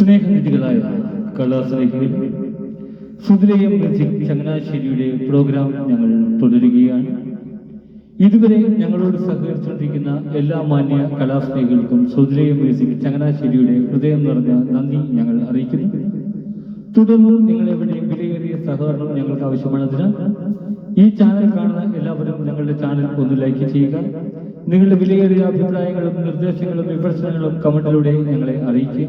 സ്നേഹനിധികളായ കലാസ്നേഹികൾ music ചങ്ങനാശ്ശേരിയുടെ programme ഞങ്ങൾ തുടരുകയാണ്. ഇതുവരെ ഞങ്ങളോട് സഹകരിച്ചുകൊണ്ടിരിക്കുന്ന എല്ലാ മാന്യ കലാസ്നേഹികൾക്കും സുതിരയം മ്യൂസിക് ചങ്ങനാശ്ശേരിയുടെ ഹൃദയം നിറഞ്ഞ നന്ദി ഞങ്ങൾ അറിയിക്കുന്നു. തുടർന്നും നിങ്ങൾ എവിടെയും വിലയേറിയ സഹകരണം ഞങ്ങൾക്ക് ആവശ്യമാണതിനാൽ ഈ ചാനൽ കാണുന്ന എല്ലാവരും ഞങ്ങളുടെ ചാനൽ ഒന്ന് ലൈക്ക് ചെയ്യുക. നിങ്ങളുടെ വിലയേറിയ അഭിപ്രായങ്ങളും നിർദ്ദേശങ്ങളും വിമർശനങ്ങളും കമന്റിലൂടെ ഞങ്ങളെ അറിയിക്കുക.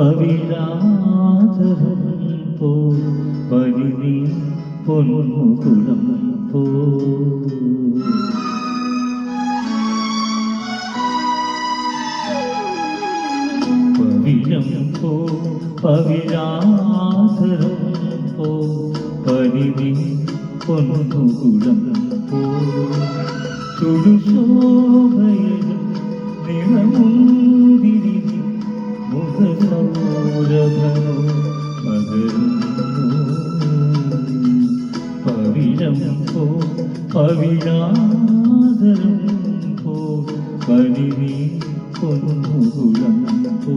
പവിഴാതരം പോ പരിനി പൊന്മുകുളം പോ പവിരം പോ പവിഴാതരം പോ പരിനി പൊന്മുകുളം പോ തുടുശോഭയനും പവിഴാതരം പോ പരിവി പൊന്നുകുളം പോ.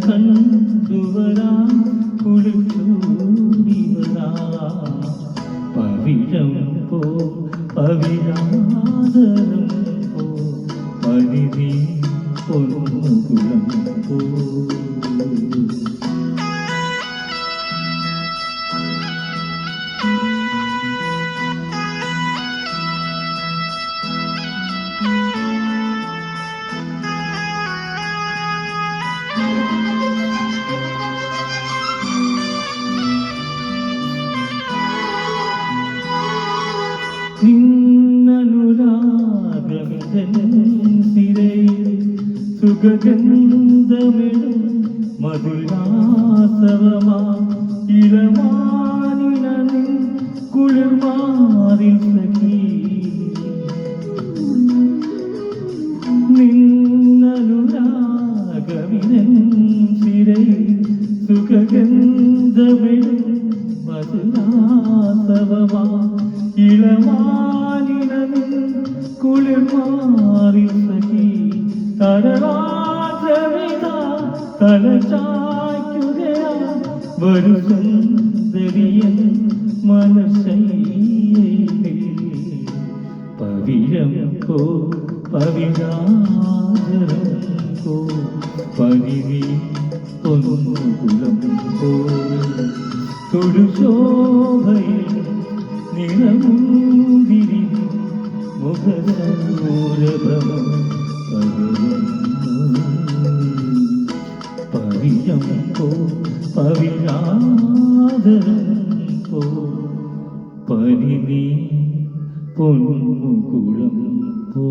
കണ്ടുവരാ കുളിച്ചൂടിവരാ പവിഴം പോ പവിഴാതരം പോ പരിധി പൊന്നുകുളം പോ. നിന്നനുരാഗമിതൻ സിരയിൽ സുഗന്ധമിടും മധുരാസവമാ തളരാദ്രവിത തളചായ്ക്കുകയാ ഒരു സുന്ദരിയൻ മനസ്സൈയിൽ പവിഴം പോ പവിഴാചരം പോ പതിവി പൊന്നുകുലം പോ തൊടുശോഭയിൽ നിറമുന്തിരി മുഖസൂരഭവം പവിഴം പോ പവിഴാദരം പോ പരിനീ പൊന്മുകുളം പോ